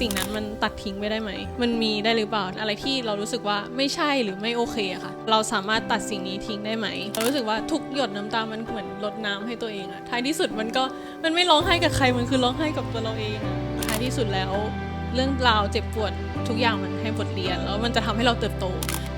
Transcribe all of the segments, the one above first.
สิ่งนั้นมันตัดทิ้งไปได้ไหม มันมีได้หรือเปล่า อะไรที่เรารู้สึกว่าไม่ใช่หรือไม่โอเคอะค่ะ เราสามารถตัดสิ่งนี้ทิ้งได้ไหม เรารู้สึกว่าทุกหยดน้ำตา มันเหมือนลดน้ำให้ตัวเองอะท้ายที่สุดมันก็มันไม่ร้องไห้กับใคร มันคือร้องไห้กับตัวเราเองอะท้ายที่สุดแล้ว เรื่องราวเจ็บปวดทุกอย่างมันให้บทเรียน แล้วมันจะทำให้เราเติบโต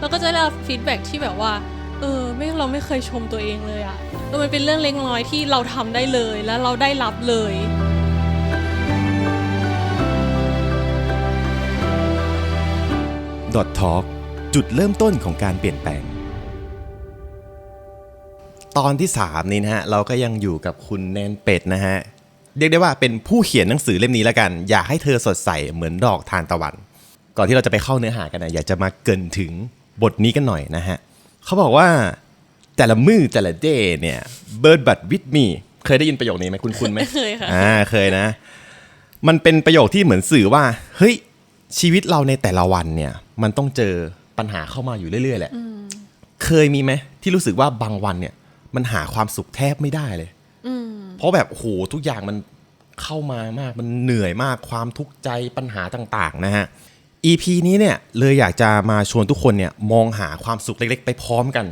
แล้วก็จะได้รับฟีดแบ็กที่แบบว่าเออไม่เราไม่เคยชมตัวเองเลยอะเออมันเป็นเรื่องเล็กน้อยที่เราทำได้เลย แล้วเราได้รับเลย ดอททอจุดเริ่มต้นของการเปลี่ยนแปลง ตอนที่ 3 นี้นะฮะ เราก็ยังอยู่กับคุณแนนเป็ดนะฮะ เรียกได้ว่าเป็นผู้เขียนหนังสือเล่มนี้แล้วกัน อยากให้เธอสดใสเหมือนดอกทานตะวัน ก่อนที่เราจะไปเข้าเนื้อหากันนะอยากจะมาเกรินถึงบทนี้กันหน่อยนะฮะเขาบอกว่าแต่ละมือแต่ละเดย์เนี่ย bird but with me เคยได้ยินประโยคนี้ไหมคุณคุณไหมเคยค่ะอ่าเคยนะ มันเป็นประโยคที่เหมือนสื่อว่า เฮ้ย ชีวิตเราในแต่ละวันเนี่ย มันต้องเจอปัญหาเข้ามาอยู่เรื่อยๆแหละเคยมีไหมที่รู้สึกว่าบางวันเนี่ย มันหาความสุขแทบไม่ได้เลยเพราะแบบโอ้โหทุกอย่างมันเข้ามามากมันเหนื่อยมากความทุกข์ใจปัญหาต่างๆ นะฮะ EP นี้เนี่ยเลยอยากจะมาชวนทุกคนเนี่ยมองหาความสุขเล็กๆ ไปพร้อมกัน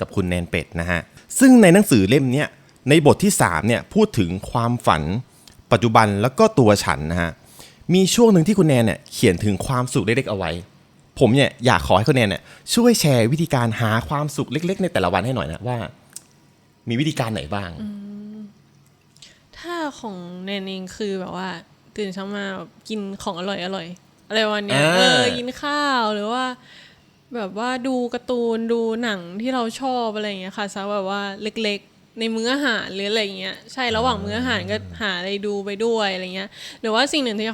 กับคุณแนนเป็ดนะฮะ ซึ่งในหนังสือเล่มเนี้ยในบทที่3เนี่ยพูดถึงความฝันปัจจุบันแล้วก็ตัวฉันนะฮะ มีช่วงหนึ่งที่คุณแนนเนี่ยเขียนถึงความสุขเล็กๆเอาไว้ ผมเนี่ยอยากขอให้คุณแนนเนี่ยช่วยแชร์วิธีการหาความสุขเล็ก ๆ ในแต่ละวันให้หน่อยนะว่า มีวิธีการไหนบ้าง ถ้าของแนนเองคือแบบว่า ตื่นเช้ามาแบบกินของอร่อยอร่อยอะไรวันเนี้ยอ่าเออกินข้าวหรือว่า แบบว่าดูการ์ตูนดูหนังที่เราชอบอะไรอย่างเงี้ยค่ะซะแบบว่าเล็กๆ ในมื้ออาหารหรืออะไรอย่างเงี้ยใช่ระหว่างมื้ออาหารก็หาอะไรดูไปด้วยอะไรเงี้ยหรือว่าสิ่งหนึ่งที่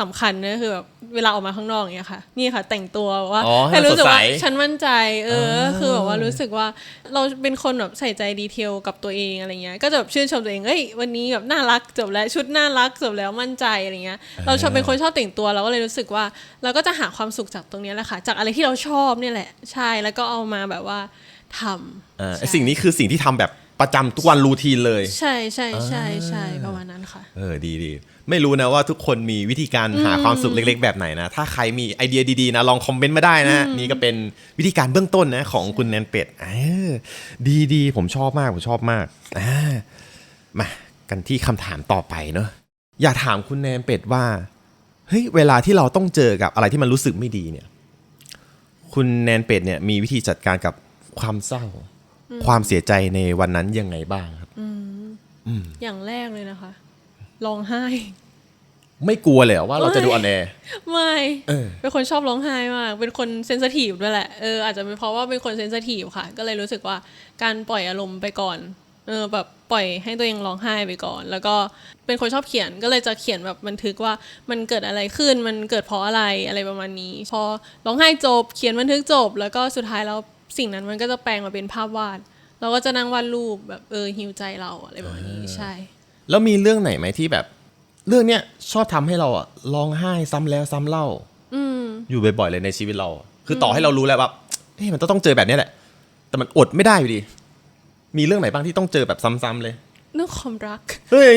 สำคัญนะคือแบบเวลาออกมาข้างนอกอย่างเงี้ยค่ะ นี่ค่ะ แต่งตัวแบบว่าอ๋อให้ให้รู้สึกว่าสดใสฉันมั่นใจเอออ คือแบบว่ารู้สึกว่าเราเป็นคนแบบใส่ใจดีเทลกับตัวเองอะไรเงี้ยก็จะแบบชื่นชมตัวเองเอ้ยวันนี้แบบน่ารักจบแล้วชุดน่ารักจบแล้วมั่นใจอะไรเงี้ยเราชอบเป็นคนชอบแต่งตัวเราก็เลยรู้สึกว่า เราก็จะหาความสุขจากตรงเนี้ยแหละค่ะ จากอะไรที่เราชอบเนี่ยแหละ ใช่แล้วก็เอามาแบบว่าทำเอ่อใช่สิ่งนี้คือสิ่งที่ทำแบบ ประจำทุกวันรูทีนเลย ใช่ใช่ใช่ใช่ประมาณนั้นค่ะ เออดีดีไม่รู้นะว่าทุกคนมีวิธีการหาความสุขเล็ก ๆ แบบไหนนะ ถ้าใครมีไอเดียดีๆนะลองคอมเมนต์มาได้นะ นี่ก็เป็นวิธีการเบื้องต้นนะ ของคุณแนนเป็ดเออดีดีผมชอบมากผมชอบมากอ่ามากันที่คำถามต่อไปเนาะอยากถามคุณแนนเป็ดว่าเฮ้ยเวลาที่เราต้องเจอกับอะไรที่มันรู้สึกไม่ดีเนี่ย คุณแนนเป็ดเนี่ยมีวิธีจัดการกับความเศร้า ความเสียใจในวันนั้นยังไงบ้างครับอย่างแรกเลยนะคะร้องไห้ ไม่กลัวเลยเหรอว่าเราจะดูออนแอร์ไม่เออเป็นคนชอบร้องไห้มาก เป็นคนเซนสทีฟด้วยแหละเอออาจจะเป็นเพราะว่าเป็นคนเซนสทีฟค่ะ ก็เลยรู้สึกว่าการปล่อยอารมณ์ไปก่อนเออแบบปล่อยให้ตัวเองร้องไห้ไปก่อน แล้วก็เป็นคนชอบเขียนก็เลยจะเขียนแบบบันทึกว่ามันเกิดอะไรขึ้นมันเกิดเพราะอะไรอะไรประมาณนี้ พอร้องไห้จบ เขียนบันทึกจบ แล้วก็สุดท้ายแล้ว สิ่งนั้นมันก็จะแปลงมาเป็นภาพวาด เราก็จะนั่งวาดรูปแบบเออฮิวใจเราอะไรประมาณนี้ใช่ แล้วมีเรื่องไหนไหมที่แบบ เรื่องเนี้ยชอบทำให้เราอะร้องไห้ซ้ำแล้วซ้ำเล่า อืมอยู่บ่อยๆเลยในชีวิตเราอะคือต่อให้เรารู้แล้วว่าเฮ้ยมันต้องเจอแบบเนี้ยแหละ แต่มันอดไม่ได้อยู่ดี มีเรื่องไหนบ้างที่ต้องเจอแบบซ้ำๆเลย เรื่องความรักเฮ้ย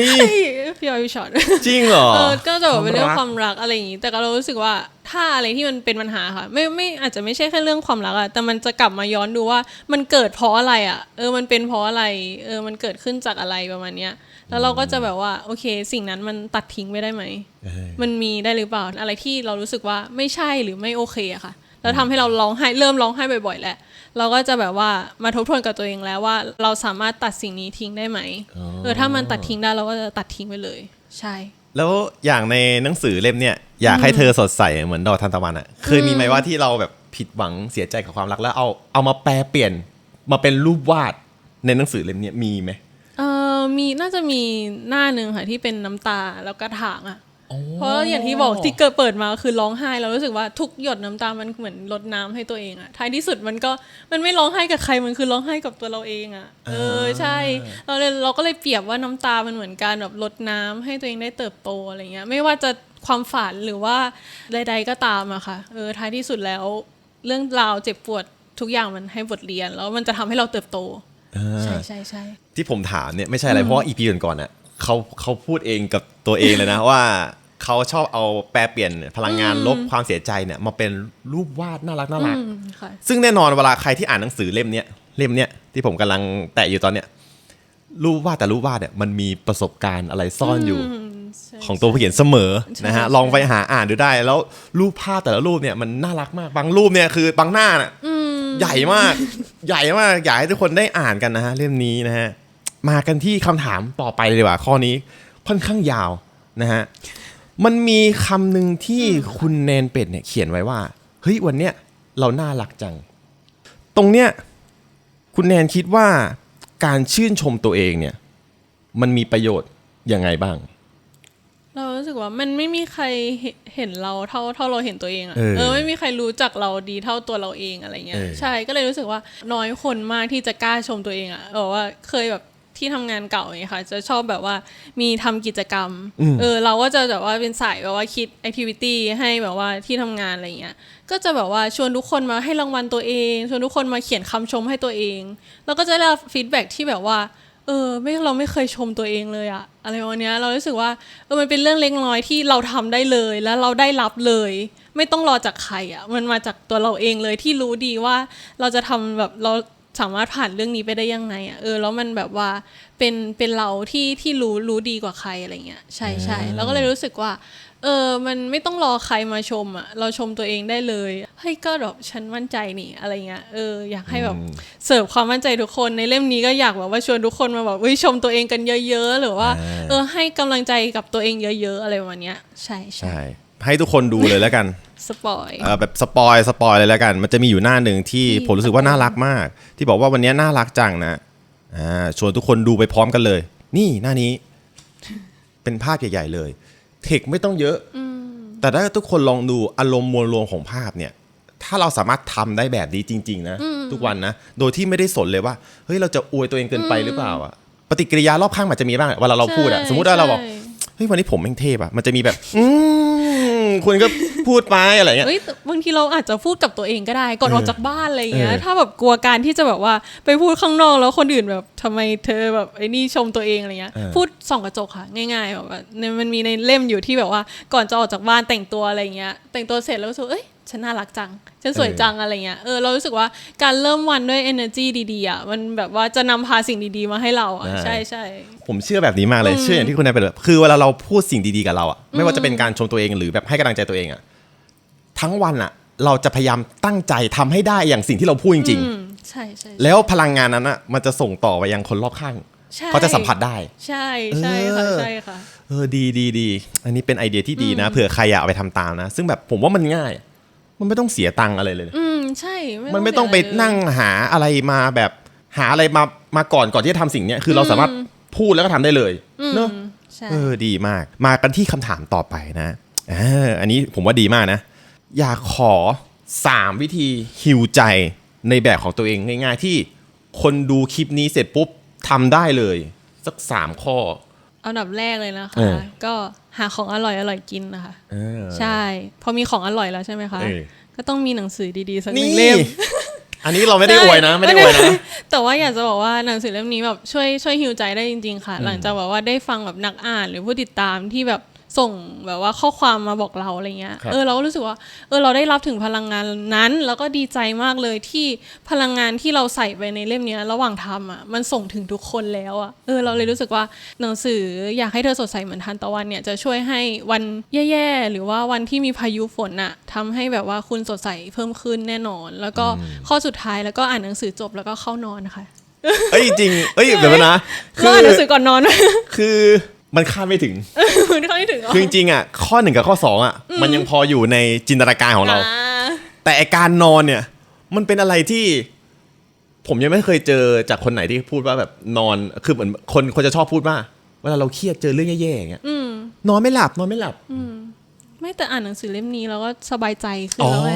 พี่ออยพี่ช็อตจริงเหรอเออก็จะแบบเป็นเรื่องความรักความรักอะไรอย่างนี้แต่ก็เรารู้สึกว่าถ้าอะไรที่มันเป็นปัญหาค่ะ ไม่ไม่อาจจะไม่ใช่แค่เรื่องความรักอะแต่มันจะกลับมาย้อนดูว่ามันเกิดเพราะอะไรอะเออมันเป็นเพราะอะไรเออมันเกิดขึ้นจากอะไรประมาณเนี้ยแล้วเราก็จะแบบว่าโอเค สิ่งนั้นมันตัดทิ้งไปได้ไหมเออมันมีได้หรือเปล่าอะไรที่เรารู้สึกว่าไม่ใช่หรือไม่โอเคอะค่ะแล้วทำให้เราร้องไห้เริ่มร้องไห้บ่อยๆแล้ว เราก็จะแบบว่ามาทบทวนกับตัวเองแล้วว่า เราสามารถตัดสิ่งนี้ทิ้งได้ไหมเออถ้ามันตัดทิ้งได้เราก็จะตัดทิ้งไปเลย ใช่ แล้วอย่างในหนังสือเล่มเนี้ยอยากให้เธอสดใสเหมือนดอกทานตะวันอะเคยมีไหมว่าที่เราแบบผิดหวังเสียใจกับความรักแล้วเอาเอามาแปลเปลี่ยนมาเป็นรูปวาดในหนังสือเล่มเนี้ยมีไหมเออมีน่าจะมีหน้าหนึ่งค่ะที่เป็นน้ำตาแล้วก็ถางอะ เพราะอย่างที่บอกที่เกิดเปิดมาคือร้องไห้เรารู้สึกว่าทุกหยดน้ำตามันเหมือนลดน้ำให้ตัวเองอะท้ายที่สุดมันก็มันไม่ร้องไห้กับใครมันคือร้องไห้กับตัวเราเองอะเออใช่เราเลยเราก็เลยเปรียบว่าน้ำตามันเหมือนการแบบลดน้ำให้ตัวเองได้เติบโตอะไรเงี้ยไม่ว่าจะความฝันหรือว่าใด ๆก็ตามอะค่ะเออท้ายที่สุดแล้ว เรื่องราวเจ็บปวดทุกอย่างมันให้บทเรียนแล้วมันจะทำให้เราเติบโตใช่ใช่ใช่ที่ผมถามเนี่ยไม่ใช่อะไรเพราะว่าอีพีก่อนๆน่ะ เขาเขาพูดเองกับตัวเองเลยนะว่าเขาชอบเอาแปลเปลี่ยนพลังงานลบความเสียใจเนี่ยมาเป็นรูปวาดน่ารักน่ารักอืมค่ะซึ่งแน่นอนเวลาใครที่อ่านหนังสือเล่มเนี้ยเล่มเนี้ยที่ผมกำลังแตะอยู่ตอนเนี้ยรูปวาดแต่รูปวาดเนี่ยมันมีประสบการณ์อะไรซ่อนอยู่ใช่ของตัวผู้เขียนเสมอใช่นะฮะใช่ลองไปหาอ่านดูได้ แล้วรูปภาพแต่ละรูปเนี่ยมันน่ารักมากบางรูปเนี่ยคือบางหน้าน่ะใหญ่มาก ใหญ่มากอยากให้ทุกคนได้อ่านกันนะฮะเล่มนี้นะฮะ มากันที่คำถามต่อไปเลยดีกว่าข้อนี้ค่อนข้างยาวนะฮะมันมีคำหนึ่งที่คุณแนนเป็ดเนี่ยเขียนไว้ว่าเฮ้ยวันเนี้ยเราน่ารักจัง ตรงเนี้ยคุณแนนคิดว่าการชื่นชมตัวเองเนี่ย มันมีประโยชน์ยังไงบ้าง เรารู้สึกว่ามันไม่มีใครเห็นเห็นเราเท่าเท่าเราเห็นตัวเองอะเออเออไม่มีใครรู้จักเราดีเท่าตัวเราเองอะไรเงี้ยเออ ใช่ก็เลยรู้สึกว่าน้อยคนมากที่จะกล้าชมตัวเองอะบอกว่าเคยแบบ ที่ทำงานเก่าอย่างเงี้ยค่ะ จะชอบแบบว่ามีทำกิจกรรมเออเราก็จะแบบว่าเป็นสายแบบว่าคิดแอคทิวิตี้ให้แบบว่าที่ทำงานอะไรเงี้ยก็จะแบบว่าชวนทุกคนมาให้รางวัลตัวเอง ชวนทุกคนมาเขียนคำชมให้ตัวเอง แล้วก็จะได้รับฟีดแบ็ที่แบบว่าเออไม่เราไม่เคยชมตัวเองเลยอะอะไรประมาณเนี้ยเรารู้สึกว่าเออมันเป็นเรื่องเล็กน้อยที่เราทำได้เลยแล้วเราได้รับเลย ไม่ต้องรอจากใครอะมันมาจากตัวเราเองเลยที่รู้ดีว่าเราจะทำแบบเรา สามารถผ่านเรื่องนี้ไปได้ยังไงอะเออแล้วมันแบบว่าเป็นเป็นเราที่ที่รู้รู้ดีกว่าใครอะไรเงี้ยใช่ใช่แล้วก็เลยรู้สึกว่า เออมันไม่ต้องรอใครมาชมอะเราชมตัวเองได้เลยเฮ้ยก็แบบฉันมั่นใจนี่อะไรเงี้ยเอออยากให้แบบเสิร์ฟความมั่นใจทุกคนในเล่มนี้ก็อยากแบบว่าชวนทุกคนมาแบบวิชมตัวเองกันเยอะ ๆ หรือว่าอ่าเออให้กำลังใจกับตัวเองเยอะ ๆ อะไรประมาณเนี้ยใช่ใช่ใช่ให้ทุกคนดูเลยแล้วกัน สปอยเออแบบสปอยสปอยเลยแล้วกัน มันจะมีอยู่หน้าหนึ่งที่ที่ผมรู้สึกว่าน่ารักมาก ที่บอกว่าวันนี้น่ารักจังนะอ่าชวนทุกคนดูไปพร้อมกันเลย นี่หน้านี้ เป็นภาพใหญ่ๆเลย เทคไม่ต้องเยอะ แต่ถ้าทุกคนลองดูอารมณ์มวลรวมของภาพเนี่ย ถ้าเราสามารถทำได้แบบนี้จริง ๆ นะ ทุกวันนะ โดยที่ไม่ได้สนเลยว่า เฮ้ยเราจะอวยตัวเองเกินไปหรือเปล่าอะปฏิกิริยารอบข้างมันจะมีบ้างเวลาเราพูดอะใช่สมมติว่าเราบอกใช่เฮ้ยวันนี้ผมแม่งเทพอะมันจะมีแบบ อืมคุณก็ พูดไปอะไรเงี้ยเอ้ยแต่บางทีเราอาจจะพูดกับตัวเองก็ได้ ก่อนเออออกจากบ้านอะไรเงี้ยเออถ้าแบบกลัวการที่จะแบบว่าไปพูดข้างนอกแล้วคนอื่นแบบทำไมเธอแบบไอ้นี่ชมตัวเองอะไรเงี้ยพูดส่องกระจกค่ะง่ายๆแบบว่าเนี่ยมันมีในเล่มอยู่ที่แบบว่าก่อนจะออกจากบ้านแต่งตัวอะไรเงี้ยแต่งตัวเสร็จแล้วรู้สึกเอ้ยฉันน่ารักจัง ฉันสวยจังอะไรเงี้ย เออ เรารู้สึกว่าการเริ่มวันด้วย energy ดีๆอะ มันแบบว่าจะนำพาสิ่งดีๆมาให้เราอะ ใช่ใช่ ผมเชื่อแบบนี้มากเลย เชื่ออย่างที่คุณนายเป็นแบบ คือเวลาเราพูดสิ่งดีๆกับเราอะไม่ว่าจะเป็นการชมตัวเองหรือแบบให้กำลังใจตัวเองอะ ทั้งวันอะเราจะพยายามตั้งใจทำให้ได้อย่างสิ่งที่เราพูดจริงอืมใช่ใช่ๆแล้วพลังงานนั้นอะมันจะส่งต่อไปยังคนรอบข้างใช่เขาจะสัมผัสได้ ใช่ใช่ค่ะเออใช่ค่ะเออดีดีดีอันนี้เป็นไอเดียที่ดีนะเผื่อใครอยากเอาไปทำตามนะ ซึ่งแบบผมว่ามันง่าย มันไม่ต้องเสียตังค์อะไรเลย อืมใช่ มันไม่ต้องไปเสียะรเลยนั่งหาอะไรมาแบบหาอะไรมามาก่อนก่อนที่จะทำสิ่งเนี้ยคือเราสามารถพูดแล้วก็ทำได้เลยเนอะใช่เออดีมาก มากันที่คำถามต่อไปนะอ่าอันนี้ผมว่าดีมากนะ อยากขอสามวิธีฮิวใจในแบบของตัวเองง่ายๆ ที่คนดูคลิปนี้เสร็จปุ๊บทำได้เลย สักสามข้อ เอาดับแรกเลยนะคะเออก็หาของอร่อยอร่อยกินนะคะเออใช่ พอมีของอร่อยแล้วใช่ไหมคะเออก็ต้องมีหนังสือดีๆสักหนี่นึ่งเล่มอันนี้เราไม่ได้อวยนะ ไม่ได้อวยนะ แต่ว่าอยากจะบอกว่าหนังสือเล่มนี้แบบช่วยช่วยฮิวใจได้จริง ๆ ค่ะ หลังจากแบบว่าได้ฟังแบบนักอ่านหรือผู้ติดตามที่แบบ ส่งแบบว่าข้อความมาบอกเราอะไรเงี้ยครับเออเราก็รู้สึกว่า เออเราได้รับถึงพลังงานนั้น แล้วก็ดีใจมากเลยที่พลังงานที่เราใส่ไปในเล่มเนี้ยระหว่างทำอะมันส่งถึงทุกคนแล้วอะ เออเราเลยรู้สึกว่าหนังสืออยากให้เธอสดใสเหมือนทันตะวันเนี่ยจะช่วยให้วันแย่ๆหรือว่าวันที่มีพายุฝนอะทำให้แบบว่าคุณสดใสเพิ่มขึ้นแน่นอน แล้วก็ข้อสุดท้ายแล้วก็อ่านหนังสือจบแล้วก็เข้านอนค่ะเอ้ยจริง เอ้ยเดี๋ยวนะก็อ่านหนังสือก่อนนอน คือ มันคาดไม่ถึงคุณเข้าไม่ถึงเหรอคือจริงๆอะข้อหนึ่งกับข้อสองอะมันยังพออยู่ในจินตนาการของเราอ่าแต่ไอ้การนอนเนี่ย มันเป็นอะไรที่ ผมยังไม่เคยเจอจากคนไหนที่พูดว่าแบบนอนคือเหมือนคนคนจะชอบพูดว่าเวลาเราเครียดเจอเรื่องแย่ๆอย่างเงี้ยนอนไม่หลับนอนไม่หลับไม่แต่อ่านหนังสือเล่มนี้แล้วก็สบายใจขึ้นอ๋อแล้วไง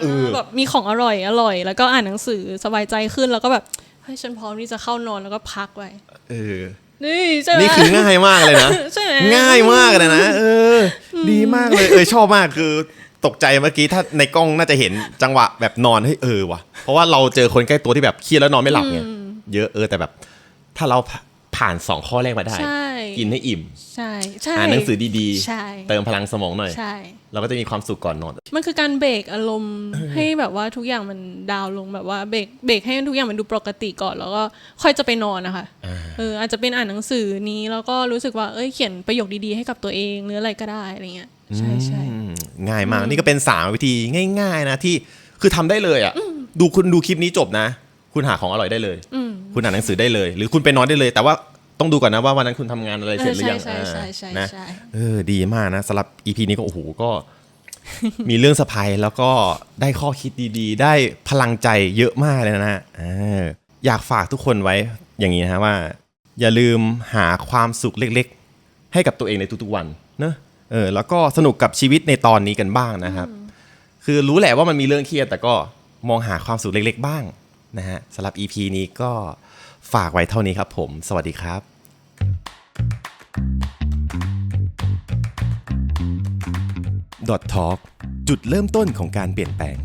เออแบบมีของอร่อยอร่อย แล้วก็อ่านหนังสือสบายใจขึ้นแล้วก็แบบเฮ้ยฉันพร้อมที่จะเข้านอนแล้วก็พักไว้เออ นี่ใช่ไหมนี่คือง่ายมากเลยนะ ใช่ไหมง่ายมากเลยนะเอออ ดีมากเลยเออชอบมากคือตกใจเมื่อกี้ถ้าในกล้องน่าจะเห็นจังหวะแบบนอนเฮ้ยเออว่ะเพราะว่าเราเจอคนใกล้ตัวที่แบบเครียดแล้วนอนไม่หลับไงเยอะเออแต่แบบ ถ้าเรา ผ่านสองข้อแรกมาได้ใช่กินให้อิ่ม ใช่ใช่อ่านหนังสือดีใช่ๆเติมพลังสมองหน่อย ใช่ เราก็จะมีความสุขก่อนนอน มันคือการเบรกอารมณ์ให้แบบว่าทุกอย่างมันดาวน์ลงแบบว่าเบรกเบรกให้ทุกอย่างมันดูปกติก่อนแล้วก็ค่อยจะไปนอนนะคะ เอออาจจะเป็นอ่านหนังสือนี้แล้วก็รู้สึกว่าเอ้ยเขียนประโยคดีๆให้กับตัวเองหรืออะไรก็ได้อะไรเงี้ย ใช่ใช่อืมง่ายมากนี่ก็เป็นสามวิธีง่าย ๆ นะที่คือทำได้เลยอะ ดูคุณดูคลิปนี้จบนะ คุณหาของอร่อยได้เลย อืม คุณอ่านหนังสือได้เลย หรือคุณไปนอนได้เลย แต่ว่าต้องดูก่อนนะว่าวันนั้นคุณทำงานอะไรเสร็จหรือยังใช่ใช่ใช่อ่าใช่นะใช่เออดีมากนะสำหรับอีพีนี้ก็โอ้โหก็ มีเรื่องสะพายแล้วก็ได้ข้อคิดดีๆ ได้พลังใจเยอะมากเลยนะเอออยากฝากทุกคนไว้อย่างนี้นะฮะว่า อย่าลืมหาความสุขเล็กๆ ให้กับตัวเองในทุกๆวันเนอะเออแล้วก็สนุกกับชีวิตในตอนนี้กันบ้างนะครับ คือรู้แหละว่ามันมีเรื่องเครียดแต่ก็มองหาความสุขเล็ก ๆ บ้างนะฮะสำหรับ EP นี้ก็ ฝากไว้เท่านี้ครับผม สวัสดีครับ Dot Talk จุดเริ่มต้นของการเปลี่ยนแปลง